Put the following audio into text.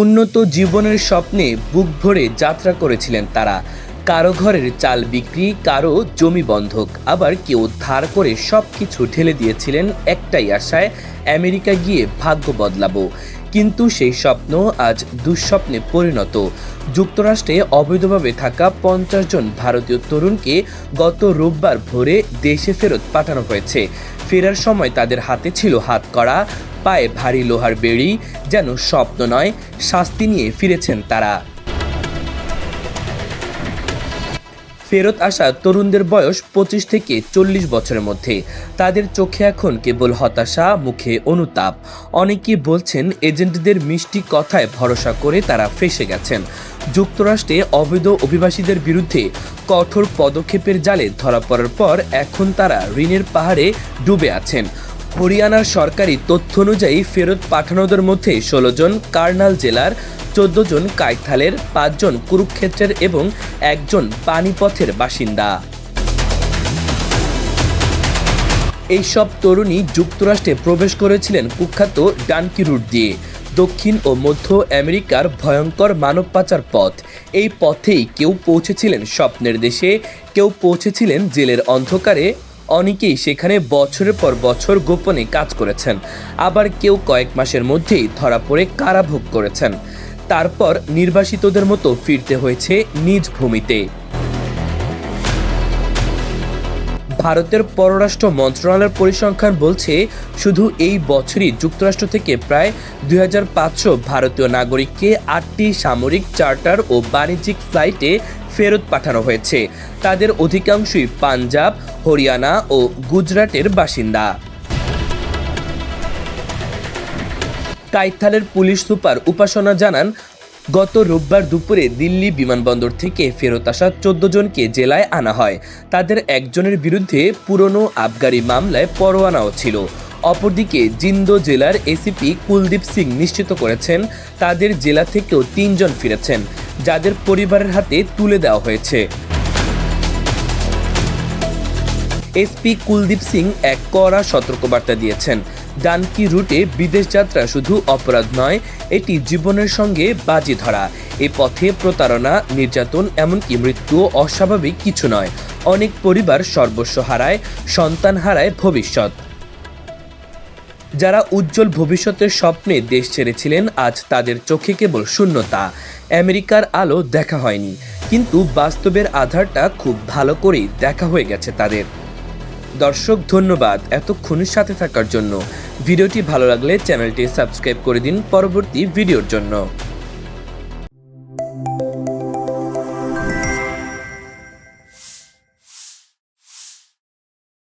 উন্নত জীবনের স্বপ্নে বুক ভরে যাত্রা করেছিলেন তারা। কারও ঘরের চাল বিক্রি, কারও জমি বন্ধক। আবার কেউ ধার করে সব কিছু ঢেলে দিয়েছিলেন একটাই আশায়, আমেরিকা গিয়ে ভাগ্য বদলাবো। কিন্তু সেই স্বপ্ন আজ দুঃস্বপ্নে পরিণত। যুক্তরাষ্ট্রে অবৈধভাবে থাকা পঞ্চাশ জন ভারতীয় তরুণকে গত রোববার ভোরে দেশে ফেরত পাঠানো হয়েছে। ফেরার সময় তাদের হাতে ছিল হাত করা, পায়ে ভারী লোহার বেড়ি, যেন স্বপ্ন নয়, শাস্তি নিয়ে ফিরেছেন তারা। ফেরত আসা তরুণদের বয়স পঁচিশ থেকে চল্লিশ বছরের মধ্যে। তাদের চোখে এখন কেবল হতাশা, মুখে অনুতাপ। অনেকে বলছেন, এজেন্টদের মিষ্টি কথায় ভরসা করে তারা ফেসে গেছেন। যুক্তরাষ্ট্রে অবৈধ অভিবাসীদের বিরুদ্ধে কঠোর পদক্ষেপের জালে ধরা পড়ার পর এখন তারা ঋণের পাহাড়ে ডুবে আছেন। হরিয়ানার সরকারি তথ্য অনুযায়ী ফেরত পাঠানোদের মধ্যে ষোলো জন কার্নাল জেলার, চোদ্দ জন কাইথালের পাঁচজন কুরুক্ষেত্রের এবং একজন পানিপথের বাসিন্দা। এইসব তরুণী যুক্তরাষ্ট্রে প্রবেশ করেছিলেন কুখ্যাত ডানকি রুট দিয়ে। দক্ষিণ ও মধ্য আমেরিকার ভয়ঙ্কর মানব পাচার পথ। এই পথেই কেউ পৌঁছেছিলেন স্বপ্নের দেশে, কেউ পৌঁছেছিলেন জেলের অন্ধকারে অনেকেই সেখানে বছরের পর বছর গোপনে কাজ করেছেন। আবার কেউ কয়েক মাসের মধ্যেই ধরা পড়ে কারাভোগ করেছেন। তারপর নির্বাসিতদের মতো ফিরতে হয়েছে নিজ ভূমিতে। ভারতের পররাষ্ট্র মন্ত্রণালয়ের পরিসংখ্যান বলছে, শুধু এই বছরই যুক্তরাষ্ট্র থেকে প্রায় দুই হাজার পাঁচশো ভারতীয় নাগরিককে আটটি সামরিক চার্টার ও বাণিজ্যিক ফ্লাইটে ফেরত পাঠানো হয়েছে। তাদের অধিকাংশই পাঞ্জাব, হরিয়ানা ও গুজরাটের বাসিন্দা। কাইথালের পুলিশ সুপার উপাসনা জানান গত রোববার দুপুরে দিল্লি বিমানবন্দর থেকে ফেরত আসা চোদ্দ জনকে জেলায় আনা হয়। তাদের একজনের বিরুদ্ধে পুরনো আবগারি মামলায় পরোয়ানাও ছিল। অপরদিকে জিন্দো জেলার এসিপি কুলদীপ সিং নিশ্চিত করেছেন, তাদের জেলা থেকেও তিনজন ফিরেছেন, যাদের পরিবারের হাতে তুলে দেওয়া হয়েছে। এসপি কুলদীপ সিং এক কড়া সতর্কবার্তা দিয়েছেন। ডানকি রুটে বিদেশ যাত্রা শুধু অপরাধ নয়, এটি জীবনের সঙ্গে বাজি ধরা। এ পথে প্রতারণা, নির্যাতন, এমনকি মৃত্যুও অস্বাভাবিক কিছু নয়। অনেক পরিবার সর্বস্ব হারায়, সন্তান হারায় ভবিষ্যৎ। যারা উজ্জ্বল ভবিষ্যতের স্বপ্নে দেশ ছেড়েছিলেন, আজ তাদের চোখে কেবল শূন্যতা। আমেরিকার আলো দেখা হয়নি। কিন্তু বাস্তবের আধারটা খুব ভালো করেই দেখা হয়ে গেছে তাদের। দর্শক, ধন্যবাদ এতক্ষণ সাথে থাকার জন্য। ভিডিওটি ভালো লাগলে চ্যানেলটি সাবস্ক্রাইব করে দিন পরবর্তী ভিডিওর জন্য।